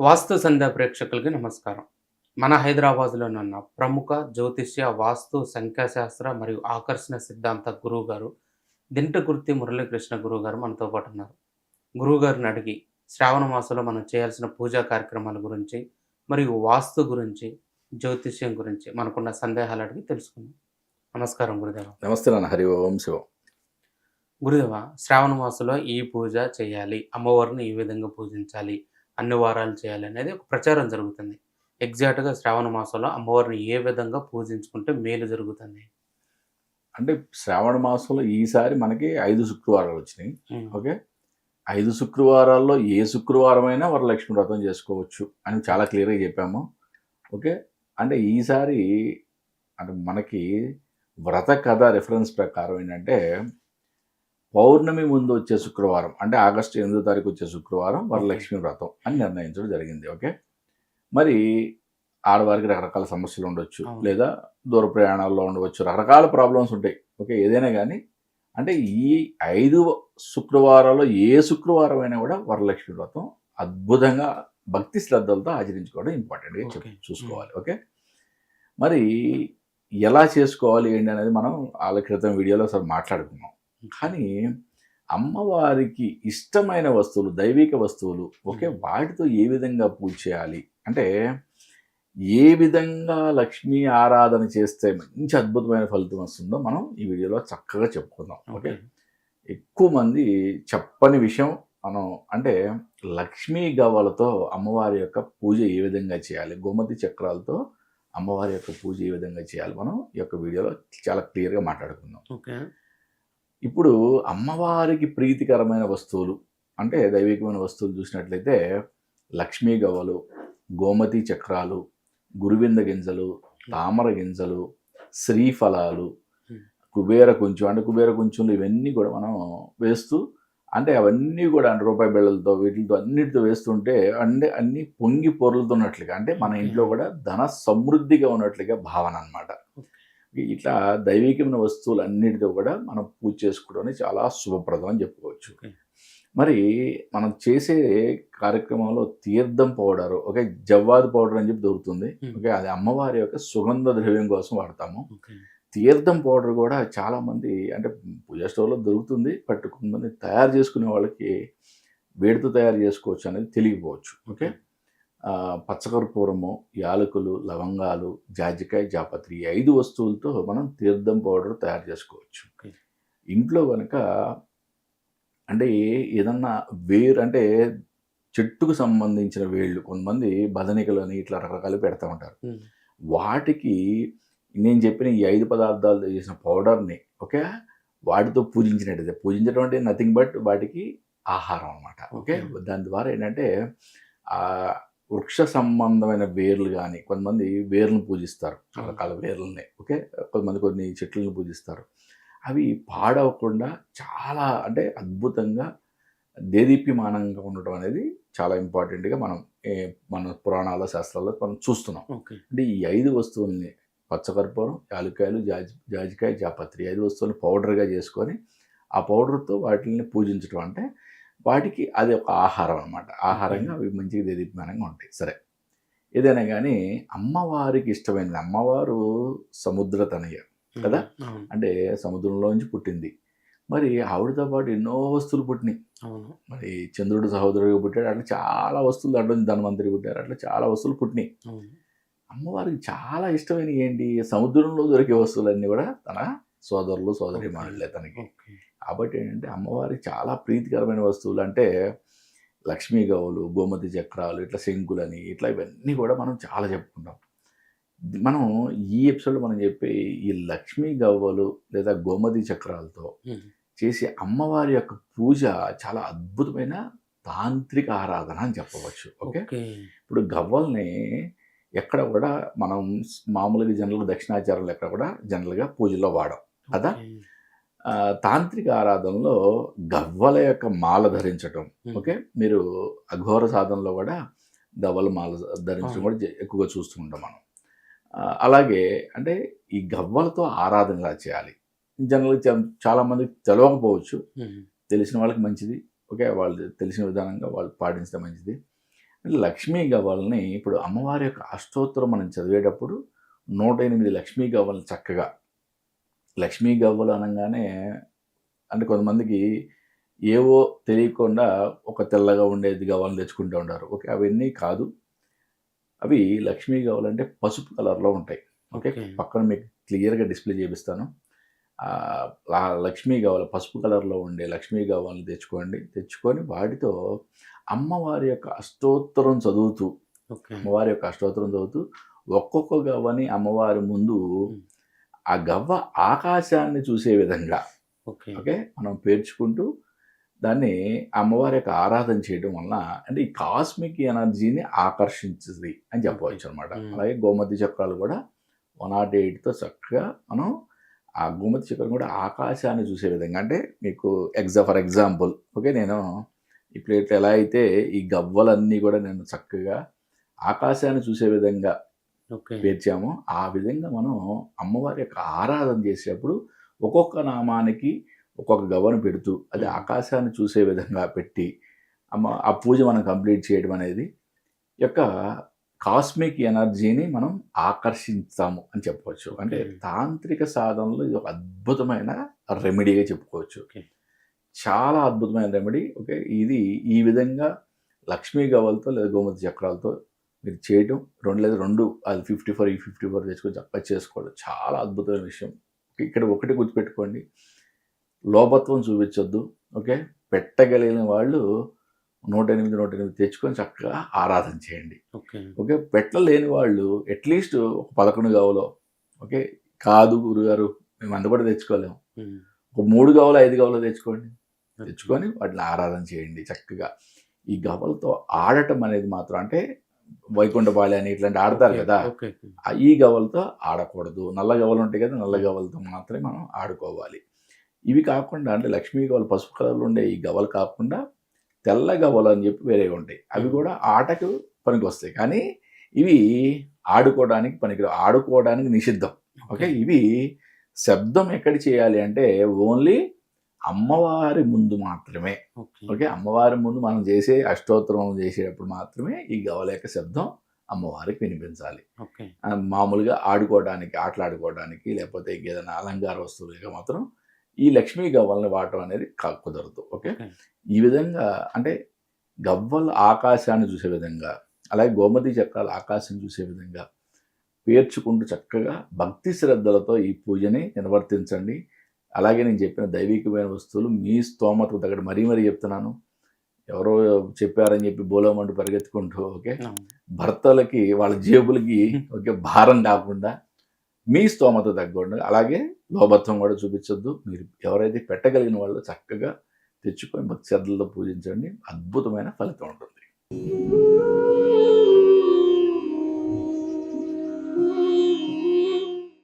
వాస్తు సంధ్య ప్రేక్షకులకి నమస్కారం. మన హైదరాబాద్లోనున్న ప్రముఖ జ్యోతిష్య వాస్తు సంఖ్యాశాస్త్ర మరియు ఆకర్షణ సిద్ధాంత గురువు గారు దింటకుర్తి మురళీకృష్ణ గురువు గారు మనతో పాటు ఉన్నారు. గురువు గారిని అడిగి శ్రావణ మాసంలో మనం చేయాల్సిన పూజా కార్యక్రమాల గురించి మరియు వాస్తు గురించి జ్యోతిష్యం గురించి మనకున్న సందేహాలు అడిగి తెలుసుకుందాం. నమస్కారం గురుదేవ. నమస్తే నాన్న హరి ఓం శివం. గురుదేవ శ్రావణ మాసంలో ఈ పూజ చేయాలి. అమ్మవారిని ఈ విధంగా పూజించాలి. అన్ని వారాలు చేయాలి అనేది ఒక ప్రచారం జరుగుతుంది. ఎగ్జాక్ట్గా శ్రావణ మాసంలో అమ్మవారిని ఏ విధంగా పూజించుకుంటే మేలు జరుగుతుంది? అంటే శ్రావణ మాసంలో ఈసారి మనకి ఐదు శుక్రవారాలు వచ్చినాయి. ఓకే? ఐదు శుక్రవారాల్లో ఏ శుక్రవారమైనా వరలక్ష్మి వ్రతం చేసుకోవచ్చు అని చాలా క్లియర్గా చెప్పాము. ఓకే? అంటే ఈసారి అంటే మనకి వ్రత కథ రిఫరెన్స్ ప్రకారం ఏంటంటే పౌర్ణమి ముందు వచ్చే శుక్రవారం అంటే ఆగస్టు ఎనిమిదో తారీఖు వచ్చే శుక్రవారం వరలక్ష్మి వ్రతం అని నిర్ణయించడం జరిగింది ఓకే? మరి ఆడవారికి రకరకాల సమస్యలు ఉండొచ్చు. లేదా దూర ప్రయాణాల్లో ఉండవచ్చు రకరకాల ప్రాబ్లమ్స్ ఉంటాయి ఓకే? ఏదైనా కానీ అంటే ఈ ఐదు శుక్రవారాల్లో ఏ శుక్రవారం అయినా కూడా వరలక్ష్మి వ్రతం అద్భుతంగా భక్తి శ్రద్ధలతో ఆచరించుకోవడం ఇంపార్టెంట్గా చూసుకోవాలి ఓకే? మరి ఎలా చేసుకోవాలి ఏంటి అనేది మనం వాళ్ళ క్రితం వీడియోలో అసలు మాట్లాడుకున్నాం కానీ అమ్మవారికి ఇష్టమైన వస్తువులు దైవిక వస్తువులు ఓకే. వాటితో ఏ విధంగా పూజ చేయాలి? అంటే ఏ విధంగా లక్ష్మీ ఆరాధన చేస్తే మంచి అద్భుతమైన ఫలితం వస్తుందో మనం ఈ వీడియోలో చక్కగా చెప్పుకుందాం. ఓకే. ఎక్కువ మంది చెప్పని విషయం మనం అంటే లక్ష్మీ గవ్వలతో అమ్మవారి యొక్క పూజ ఏ విధంగా చేయాలి? గోమతి చక్రాలతో అమ్మవారి యొక్క పూజ ఏ విధంగా చేయాలి? మనం ఈ యొక్క వీడియోలో చాలా క్లియర్గా మాట్లాడుకుందాం. ఓకే. ఇప్పుడు అమ్మవారికి ప్రీతికరమైన వస్తువులు అంటే దైవికమైన వస్తువులు చూసినట్లయితే లక్ష్మీ గవ్వలు గోమతి చక్రాలు గురువింద గింజలు తామర గింజలు శ్రీఫలాలు. కుబేర కుంచు అంటే కుబేర కుంచులు ఇవన్నీ కూడా మనం వేస్తూ అంటే అవన్నీ కూడా అంటే రూపాయి బిళ్ళలతో వీటితో అన్నిటితో వేస్తుంటే అంటే అన్ని పొంగి పొరులుతున్నట్లుగా అంటే మన. ఇంట్లో కూడా ధన సమృద్ధిగా ఉన్నట్లుగా భావన అన్నమాట ఇట్లా దైవికమైన వస్తువులు అన్నిటితో కూడా మనం పూజ చేసుకోవడం అనేది చాలా శుభప్రదం అని చెప్పుకోవచ్చు. మరి మనం చేసే కార్యక్రమంలో తీర్థం పౌడర్ ఓకే జవ్వాది పౌడర్ అని చెప్పి దొరుకుతుంది. ఓకే అది అమ్మవారి యొక్క సుగంధ ద్రవ్యం కోసం వాడతాము. తీర్థం పౌడర్ కూడా చాలా మంది అంటే పూజా స్టోర్లో దొరుకుతుంది. బట్ కొంతమంది తయారు చేసుకునే వాళ్ళకి వేడితో తయారు చేసుకోవచ్చు అనేది తెలియకపోవచ్చు. ఓకే. పచ్చకర్పూరము యాలకులు లవంగాలు జాజికాయ జాపత్రి ఈ ఐదు వస్తువులతో మనం తీర్థం పౌడర్ తయారు చేసుకోవచ్చు. ఇంట్లో కనుక అంటే ఏదన్నా వేరు అంటే చెట్టుకు సంబంధించిన వేళ్ళు కొంతమంది బదనికలు అని ఇట్లా రకరకాలు పెడతా ఉంటారు. వాటికి నేను చెప్పిన ఈ ఐదు పదార్థాలు చేసిన పౌడర్ని ఓకే వాటితో పూజించినట్టయితే పూజించడం అంటే నథింగ్ బట్ వాటికి ఆహారం అనమాట ఓకే. దాని ద్వారా ఏంటంటే వృక్ష సంబంధమైన వేర్లు కానీ కొంతమంది వేర్లను పూజిస్తారు. రకరకాల వేర్లని ఓకే? కొంతమంది కొన్ని చెట్లను పూజిస్తారు. అవి పాడవకుండా చాలా అంటే అద్భుతంగా దేదీప్యమానంగా ఉండటం అనేది చాలా ఇంపార్టెంట్గా మనం మన పురాణాల శాస్త్రాల్లో మనం చూస్తున్నాం. ఓకే. అంటే ఈ ఐదు వస్తువుల్ని పచ్చకర్పూరం యాలక్కాయలు జాజి జాజికాయ జాపత్రి ఐదు వస్తువులను పౌడర్గా చేసుకొని ఆ పౌడర్తో వాటిని పూజించడం అంటే వాటికి అది ఒక ఆహారం అన్నమాట. ఆహారంగా అవి మంచిగా దేదీప్యమానంగా ఉంటాయి. సరే. ఏదైనా కానీ అమ్మవారికి ఇష్టమైనది. అమ్మవారు సముద్ర తనయ కదా? అంటే సముద్రంలోంచి పుట్టింది. మరి ఆవిడతో పాటు ఎన్నో వస్తువులు పుట్టినాయి. మరి చంద్రుడు సహోదరుడిగా పుట్టాడు. అట్లా చాలా వస్తువులు దాంట్లో ధనవంతరి పుట్టారు అట్లా చాలా వస్తువులు పుట్టినాయి. అమ్మవారికి చాలా ఇష్టమైన ఏంటి? సముద్రంలో దొరికే వస్తువులన్నీ కూడా తన సోదరులు సోదరి మానులే తనకి కాబట్టి ఏంటంటే అమ్మవారికి చాలా ప్రీతికరమైన వస్తువులు అంటే లక్ష్మీ గవులు గోమతి చక్రాలు ఇట్లా శంకులని ఇట్లా ఇవన్నీ కూడా మనం చాలా చెప్పుకుంటాం. మనం ఈ ఎపిసోడ్లో మనం చెప్పే ఈ లక్ష్మీ గవ్వలు లేదా గోమతి చక్రాలతో. చేసే అమ్మవారి యొక్క పూజ చాలా అద్భుతమైన తాంత్రిక ఆరాధన అని చెప్పవచ్చు. ఓకే? ఇప్పుడు గవ్వల్ని ఎక్కడ కూడా మనం మామూలుగా జనరల్గా దక్షిణాచారాలు ఎక్కడ కూడా జనరల్గా పూజల్లో వాడం. కదా? తాంత్రిక ఆరాధనలో గవ్వల యొక్క మాల ధరించటం. ఓకే? మీరు అఘోర సాధనలో కూడా గవ్వల మాల ధరించడం. కూడా ఎక్కువగా చూస్తూ ఉంటాం మనం. అలాగే అంటే ఈ గవ్వలతో ఆరాధన ఎలా చేయాలి? జనరల్గా చా- చాలా మందికి తెలియకపోవచ్చు ఉమ్. తెలిసిన వాళ్ళకి మంచిది. ఓకే? వాళ్ళు తెలిసిన విధానంగా వాళ్ళు పాటించడం మంచిది. లక్ష్మీ గవ్వల్ని ఇప్పుడు అమ్మవారి యొక్క అష్టోత్తరం మనం చదివేటప్పుడు నూట ఎనిమిది లక్ష్మీ గవ్వలు చక్కగా లక్ష్మీ గవ్వలు అనగానే అంటే కొంతమందికి ఏవో తెలియకుండా ఒక తెల్లగా ఉండేది గవ్వలు తెచ్చుకుంటూ ఉంటారు. ఓకే అవన్నీ కాదు. అవి లక్ష్మీ గవ్వలు అంటే పసుపు కలర్లో ఉంటాయి. ఓకే. పక్కన మీకు క్లియర్గా డిస్ప్లే చేపిస్తాను. ఆ, లక్ష్మీ గవ్వలు పసుపు కలర్లో ఉండే లక్ష్మీ గవ్వలను తెచ్చుకోండి. తెచ్చుకొని వాటితో అమ్మవారి యొక్క అష్టోత్తరం చదువుతూ ఓకే. అమ్మవారి యొక్క అష్టోత్తరం చదువుతూ ఒక్కొక్క గవ్వని అమ్మవారి ముందు ఆ గవ్వ ఆకాశాన్ని చూసే విధంగా. ఓకే. ఓకే? మనం పేర్చుకుంటూ దాన్ని అమ్మవారి యొక్క ఆరాధన చేయడం వలన అంటే ఈ కాస్మిక్ ఎనర్జీని ఆకర్షించింది అని చెప్పవచ్చు అనమాట. అలాగే గోమతి చక్రాలు కూడా వన్ నాట్ ఎయిట్తో చక్కగా మనం ఆ గోమతి చక్రం కూడా ఆకాశాన్ని చూసే విధంగా. అంటే మీకు ఎగ్జా ఫర్ ఎగ్జాంపుల్ ఓకే? నేను ప్లేట్లు ఎలా అయితే ఈ గవ్వలన్నీ కూడా నేను చక్కగా ఆకాశాన్ని చూసే విధంగా పేర్చామో ఆ విధంగా మనం అమ్మవారి యొక్క ఆరాధన చేసేటప్పుడు ఒక్కొక్క నామానికి ఒక్కొక్క గవ్వను పెడుతూ అది. ఆకాశాన్ని చూసే విధంగా పెట్టి అమ్మ ఆ పూజ మనం కంప్లీట్ చేయడం అనేది యొక్క కాస్మిక్ ఎనర్జీని మనం ఆకర్షిస్తాము అని చెప్పవచ్చు అంటే. తాంత్రిక సాధనలో ఇది ఒక అద్భుతమైన రెమెడీగా చెప్పుకోవచ్చు. చాలా అద్భుతమైన రెమెడీ ఓకే ఇది ఈ విధంగా లక్ష్మీ గవ్వలతో లేదా గోమతి చక్రాలతో మీరు చేయడం రెండు లేదా రెండు అది ఫిఫ్టీ ఫోర్ ఈ ఫిఫ్టీ ఫోర్ తెచ్చుకొని చక్కగా చేసుకోవడం చాలా అద్భుతమైన విషయం. ఇక్కడ ఒకటి గుర్తుపెట్టుకోండి. లోపత్వం చూపించొద్దు ఓకే? పెట్టగలిగిన వాళ్ళు నూట ఎనిమిది నూట ఎనిమిది తెచ్చుకొని చక్కగా ఆరాధన చేయండి. ఓకే. ఓకే? పెట్టలేని వాళ్ళు అట్లీస్ట్ ఒక పదకొండు గవ్వలో ఓకే? కాదు గురుగారు మేము అంత కూడా తెచ్చుకోలేము. ఒక మూడు గవ్వలు ఐదు గవ్వలు తెచ్చుకోండి. తెచ్చుకొని వాటిని ఆరాధన చేయండి చక్కగా. ఈ గవ్వలతో ఆడటం అనేది మాత్రం అంటే వైకుంఠపాళి అని ఇట్లాంటి ఆడతారు కదా ఈ గవ్వలతో ఆడకూడదు. నల్ల గవ్వలు ఉంటాయి కదా నల్ల గవ్వలతో మాత్రమే మనం ఆడుకోవాలి. ఇవి కాకుండా అంటే లక్ష్మీ గవ్వలు పసుపు కలర్లో ఉండే ఈ గవ్వలు కాకుండా తెల్ల గవ్వలు అని చెప్పి వేరే ఉంటాయి. అవి కూడా ఆటకు పనికి వస్తాయి. కానీ ఇవి ఆడుకోవడానికి పనికి ఆడుకోవడానికి నిషిద్ధం. ఓకే. ఇవి శబ్దం ఎక్కడ చేయాలి అంటే ఓన్లీ అమ్మవారి ముందు మాత్రమే. ఓకే. అమ్మవారి ముందు మనం చేసే అష్టోత్తరం చేసేటప్పుడు మాత్రమే ఈ గవల యొక్క శబ్దం అమ్మవారికి వినిపించాలి. మామూలుగా ఆడుకోవడానికి ఆటలాడుకోవడానికి లేకపోతే ఇంకేదైనా అలంకార వస్తువులుగా మాత్రం ఈ లక్ష్మీ గవ్వల్ని వాడటం అనేది కుదరదు. ఓకే. ఈ విధంగా అంటే గవ్వలు ఆకాశాన్ని చూసే విధంగా అలాగే గోమతి చక్రాలు ఆకాశం చూసే విధంగా పేర్చుకుంటూ చక్కగా భక్తి శ్రద్ధలతో ఈ పూజని నిర్వర్తించండి. అలాగే నేను చెప్పిన దైవికమైన వస్తువులు మీ స్తోమతకు తగ్గట్టు మరీ మరీ చెప్తున్నాను. ఎవరో చెప్పారని చెప్పి బోలోమంటూ పరిగెత్తుకుంటూ ఓకే. భర్తలకి వాళ్ళ జేబులకి ఒక భారం కాకుండా మీ స్తోమత తగ్గకుండా అలాగే లోభత్వం కూడా చూపించొద్దు. మీరు ఎవరైతే పెట్టగలిగిన వాళ్ళు చక్కగా తెచ్చుకొని భక్తి శ్రద్ధలతో పూజించండి. అద్భుతమైన ఫలితం ఉంటుంది.